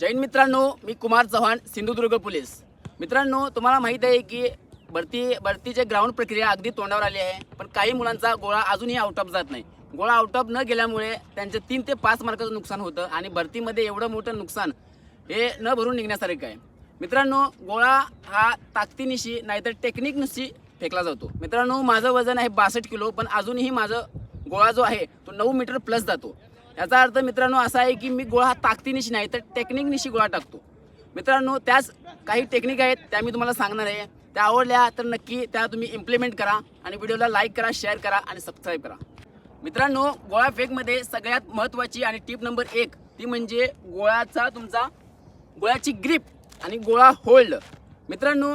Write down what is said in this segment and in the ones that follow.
जैन मित्रांनो मी कुमार चव्हाण सिंधुदुर्ग पोलीस. मित्रांनो तुम्हाला माहीत आहे की भरती भरतीचे ग्राउंड प्रक्रिया अगदी तोंडावर आली आहे पण काही मुलांचा गोळा अजूनही आउट ऑफ जात नाही. गोळा आउट ऑफ न गेल्यामुळे त्यांचं तीन ते पाच मार्काचं नुकसान होतं आणि भरतीमध्ये एवढं मोठं नुकसान हे न भरून निघण्यासारखं आहे. मित्रांनो गोळा हा ताकदीनिशी नाहीतर टेक्निकनिशी फेकला जातो. मित्रांनो माझं वजन आहे बासष्ट किलो पण अजूनही माझं गोळा जो आहे तो नऊ मीटर प्लस जातो. याचा अर्थ मित्रांनो असा आहे की मी गोळा हा ताकदीनिशी नाही तर टेक्निकनिशी गोळा टाकतो. मित्रांनो त्याच काही टेक्निक आहेत त्या मी तुम्हाला सांगणार आहे. त्या आवडल्या तर नक्की त्या तुम्ही इम्प्लिमेंट करा आणि व्हिडिओला लाईक करा शेअर करा आणि सबस्क्राईब करा. मित्रांनो गोळा फेकमध्ये सगळ्यात महत्त्वाची आणि टिप नंबर एक ती म्हणजे गोळ्याचा तुमचा गोळ्याची ग्रीप आणि गोळा होल्ड मित्रांनो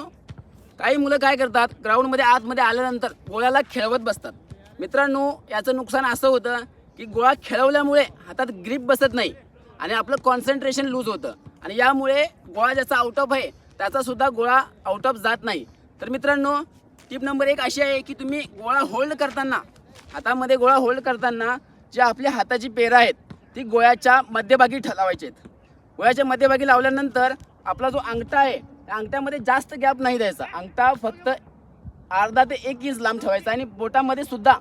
काही मुलं काय करतात ग्राउंडमध्ये आतमध्ये आल्यानंतर गोळ्याला खेळवत बसतात. मित्रांनो याचं नुकसान असं होतं की गोळा खेळवल्यामुळे हातात ग्रीप बसत नाही आणि आपलं कॉन्सन्ट्रेशन लूज होतं. आणि यामुळे गोळा ज्याचा आउट ऑफ आहे त्याचासुद्धा गोळा आउट ऑफ जात नाही. तर मित्रांनो टिप नंबर एक अशी आहे की तुम्ही गोळा होल्ड करताना हातामध्ये गोळा होल्ड करताना जे आपल्या हाताची पेरं आहेत ती गोळ्याच्या मध्यभागी ठेवायची आहेत. गोळ्याच्या मध्यभागी लावल्यानंतर आपला जो अंगठा आहे त्या अंगठ्यामध्ये जास्त गॅप नाही द्यायचा. अंगठा फक्त अर्धा ते एक इंच लांब ठेवायचा आणि बोटामध्ये सुद्धा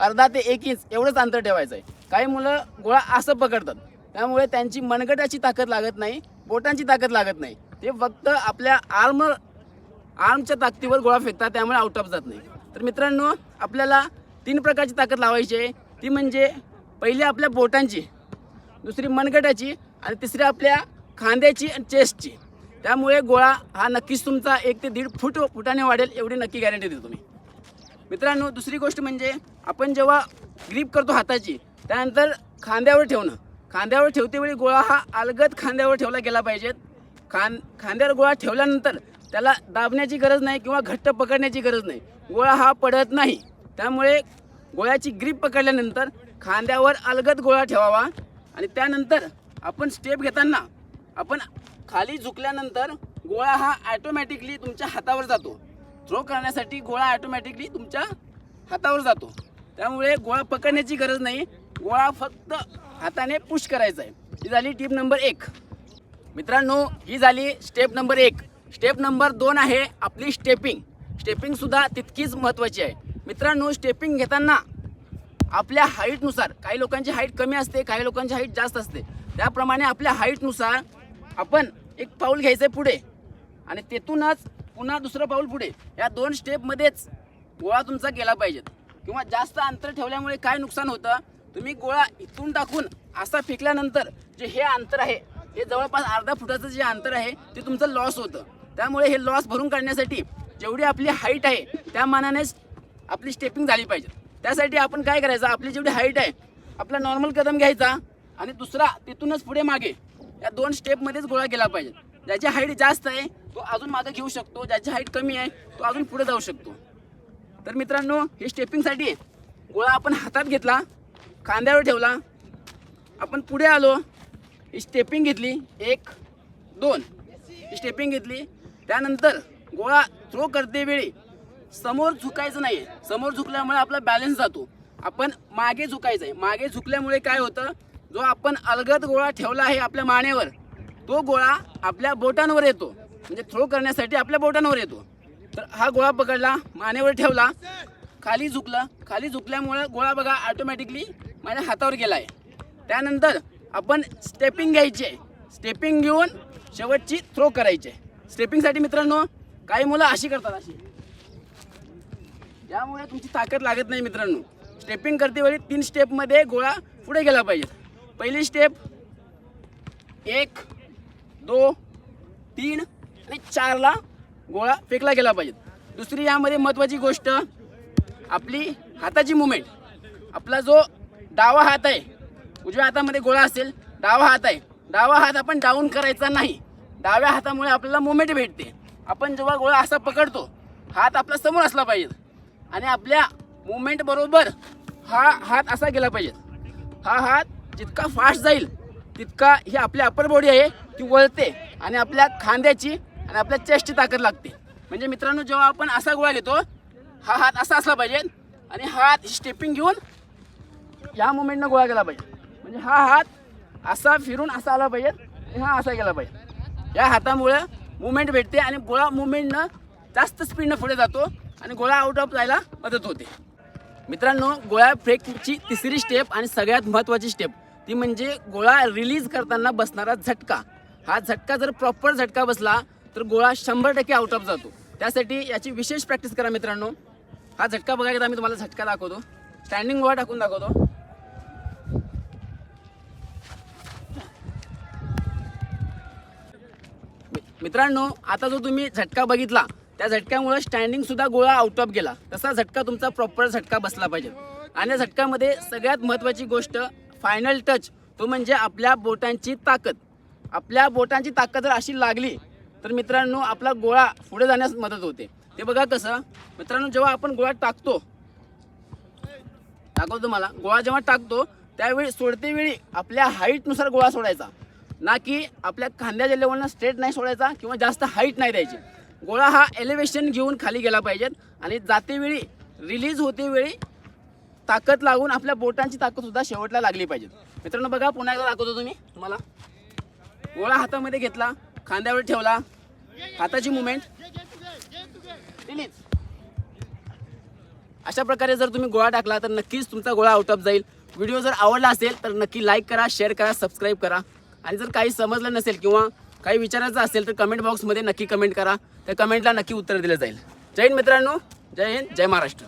अर्धा ते एक इंच एवढंच अंतर ठेवायचं आहे काही मुलं गोळा असं पकडतात. त्यामुळे त्यांची मनगटाची ताकद लागत नाही बोटांची ताकद लागत नाही. ते फक्त आपल्या आर्म आर्मच्या ताकदीवर गोळा फेकतात त्यामुळे आउट ऑफ जात नाही. तर मित्रांनो आपल्याला तीन प्रकारची ताकद लावायची आहे. ती म्हणजे पहिली आपल्या बोटांची दुसरी मनगटाची आणि तिसरी आपल्या खांद्याची आणि चेस्टची त्यामुळे गोळा हा नक्कीच तुमचा एक ते दीड फूट फुटाने वाढेल एवढी नक्की गॅरंटी देतो मी. मित्रांनो दुसरी गोष्ट म्हणजे आपण जेव्हा ग्रीप करतो हाताची त्यानंतर खांद्यावर ठेवणं. खांद्यावर ठेवतेवेळी गोळा हा अलगद खांद्यावर ठेवला गेला पाहिजेत. खां खांद्यावर गोळा ठेवल्यानंतर त्याला दाबण्याची गरज नाही किंवा घट्ट पकडण्याची गरज नाही. गोळा हा पडत नाही. त्यामुळे गोळ्याची ग्रीप पकडल्यानंतर खांद्यावर अलगद गोळा ठेवावा आणि त्यानंतर आपण स्टेप घेताना आपण खाली झुकल्यानंतर गोळा हा ॲटोमॅटिकली तुमच्या हातावर जातो. थ्रो करण्यासाठी गोळा ॲटोमॅटिकली तुमच्या हातावर जातो. त्यामुळे गोळा पकडण्याची गरज नाही. गोळा फक्त हाताने पुश करायचा आहे. ही झाली टीप नंबर एक. मित्रांनो ही झाली स्टेप नंबर एक. स्टेप नंबर दोन आहे आपली स्टेपिंग स्टेपिंगसुद्धा तितकीच महत्त्वाची आहे. मित्रांनो स्टेपिंग घेताना आपल्या हाईटनुसार काही लोकांची हाईट कमी असते काही लोकांची हाईट जास्त असते. त्याप्रमाणे आपल्या हाईटनुसार आपण एक पाऊल घ्यायचं आहे पुढे. आणि तेथूनच पुन्हा दुसरं पाऊल पुढे. या दोन स्टेपमध्येच गोळा तुमचा गेला पाहिजेत. किंवा जास्त अंतर ठेवल्यामुळे काय नुकसान होतं? तुम्ही गोळा इथून टाकून असा फेकल्यानंतर जे हे अंतर आहे हे जवळपास अर्धा फुटाचं जे अंतर आहे ते तुमचं लॉस होतं. त्यामुळे हे लॉस भरून काढण्यासाठी जेवढी आपली हाईट आहे त्या मानानेच आपली स्टेपिंग झाली पाहिजे त्यासाठी आपण काय करायचं? आपली जेवढी हाईट आहे आपला नॉर्मल कदम घ्यायचा आणि दुसरा तिथूनच पुढे मागे या दोन स्टेपमध्येच गोळा केला पाहिजे ज्याची हाईट जास्त आहे तो अजून मागे घेऊ शकतो ज्याची हाईट कमी आहे तो अजून पुढे जाऊ शकतो. तर मित्रांनो हे स्टेपिंगसाठी गोळा आपण हातात घेतला खांद्यावर ठेवला आपण पुढे आलो ही स्टेपिंग घेतली एक दोन. स्टेपिंग घेतली त्यानंतर गोळा थ्रो करते वेळी समोर झुकायचं नाही समोर झुकल्यामुळे आपला बॅलन्स जातो. आपण मागे झुकायचं आहे. मागे झुकल्यामुळे काय होतं? जो आपण अलगद गोळा ठेवला आहे आपल्या मानेवर तो गोळा आपल्या बोटांवर येतो. म्हणजे थ्रो करण्यासाठी आपल्या बोटांवर येतो. तर हा गोळा पकडला मानेवर ठेवला. खाली झुकला. खाली झुकल्यामुळं गोळा बघा ऑटोमॅटिकली माझ्या हातावर गेला आहे त्यानंतर आपण स्टेपिंग घ्यायचे. स्टेपिंग घेऊन शेवटची थ्रो करायचे. स्टेपिंगसाठी मित्रांनो काही मुलं अशी करतात अशी. यामुळे तुमची ताकद लागत नाही मित्रांनो. स्टेपिंग करते वेळी तीन स्टेपमध्ये गोळा पुढे गेला पाहिजे. पहिली स्टेप एक दो तीन आणि चारला गोळा फेकला गेला पाहिजे. दुसरी यामध्ये महत्त्वाची गोष्ट आपली हाताची मुवमेंट. आपला जो डावा हात आहे उजव्या हातामध्ये गोळा असेल डावा हात आहे. डावा हात आपण डाऊन करायचा नाही. डाव्या हातामुळे आपल्याला मुवमेंट भेटते. आपण जेव्हा गोळा असा पकडतो हात आपला समोर असला पाहिजे. आणि आपल्या मुवमेंट बरोबर हा हात असा गेला पाहिजे. हा हात जितका फास्ट जाईल तितका ही आपली अपर बॉडी आहे ती वळते. आणि आपल्या खांद्याची आणि आपल्या चेस्टची ताकद लागते. म्हणजे मित्रांनो जेव्हा आपण असा गोळा घेतो हा हात असा असला पाहिजे आणि हा हात स्टेपिंग घेऊन या मुमेंटनं गोळा केला पाहिजे. म्हणजे हा हात असा फिरून असा आला पाहिजे हा असा गेला पाहिजे. या हातामुळं मुवमेंट भेटते आणि गोळा मुवमेंटनं जास्त स्पीडनं पुढे जातो आणि गोळा आउट ऑफ जायला मदत होते. मित्रांनो गोळा फेकची तिसरी स्टेप आणि सगळ्यात महत्त्वाची स्टेप ती म्हणजे गोळा रिलीज करताना बसणारा झटका. हा झटका जर प्रॉपर झटका बसला तर गोळा शंभर टक्के आउट ऑफ जातो. त्यासाठी याची विशेष प्रॅक्टिस करा मित्रांनो. हा झटका बघायला आम्ही तुम्हाला झटका दाखवतो. स्टँडिंग गोळा टाकून दाखवतो. मित्रांनो आता जो तुम्ही झटका बघितला त्या झटक्यामुळे स्टँडिंग सुद्धा गोळा आउट ऑफ गेला. तसा झटका तुमचा प्रॉपर झटका बसला पाहिजे. आणि झटकामध्ये सगळ्यात महत्त्वाची गोष्ट फायनल टच तो म्हणजे आपल्या बोटांची ताकद. आपल्या बोटांची ताकद जर अशी लागली तर मित्रांनो आपला गोळा पुढे जाण्यास मदत होते. ते बघा कसं. मित्रांनो जेव्हा आपण गोळा टाकतो दाखवतो मला गोळा जेव्हा टाकतो त्यावेळी सोडते वेळी आपल्या हाईटनुसार गोळा सोडायचा. ना की आपल्या खांद्याच्या लेवलनं स्ट्रेट नाही सोडायचा किंवा जास्त हाईट नाही द्यायची. गोळा हा एलिव्हेशन घेऊन खाली गेला पाहिजे आणि जातेवेळी रिलीज होते वेळी ताकद लागून आपल्या बोटांची ताकद सुद्धा शेवटला लागली पाहिजे. मित्रांनो बघा पुन्हा एकदा दाखवतो तुम्ही. तुम्हाला. गोळा हातामध्ये घेतला. खांद्यावर ठेवला. हाताची मुवमेंट रिलीज. अशा प्रकारे जर तुम्ही गोळा टाकला तर नक्कीच तुमचा गोळा आउट ऑफ जाईल. व्हिडिओ जर आवडला असेल तर नक्की लाईक करा शेअर करा सबस्क्राईब करा. आणि जर काही समजलं नसेल किंवा काही विचारायचं असेल तर कमेंट बॉक्समध्ये नक्की कमेंट करा. त्या कमेंटला नक्की उत्तर दिलं जाईल. जय हिंद मित्रांनो. जय हिंद जय महाराष्ट्र.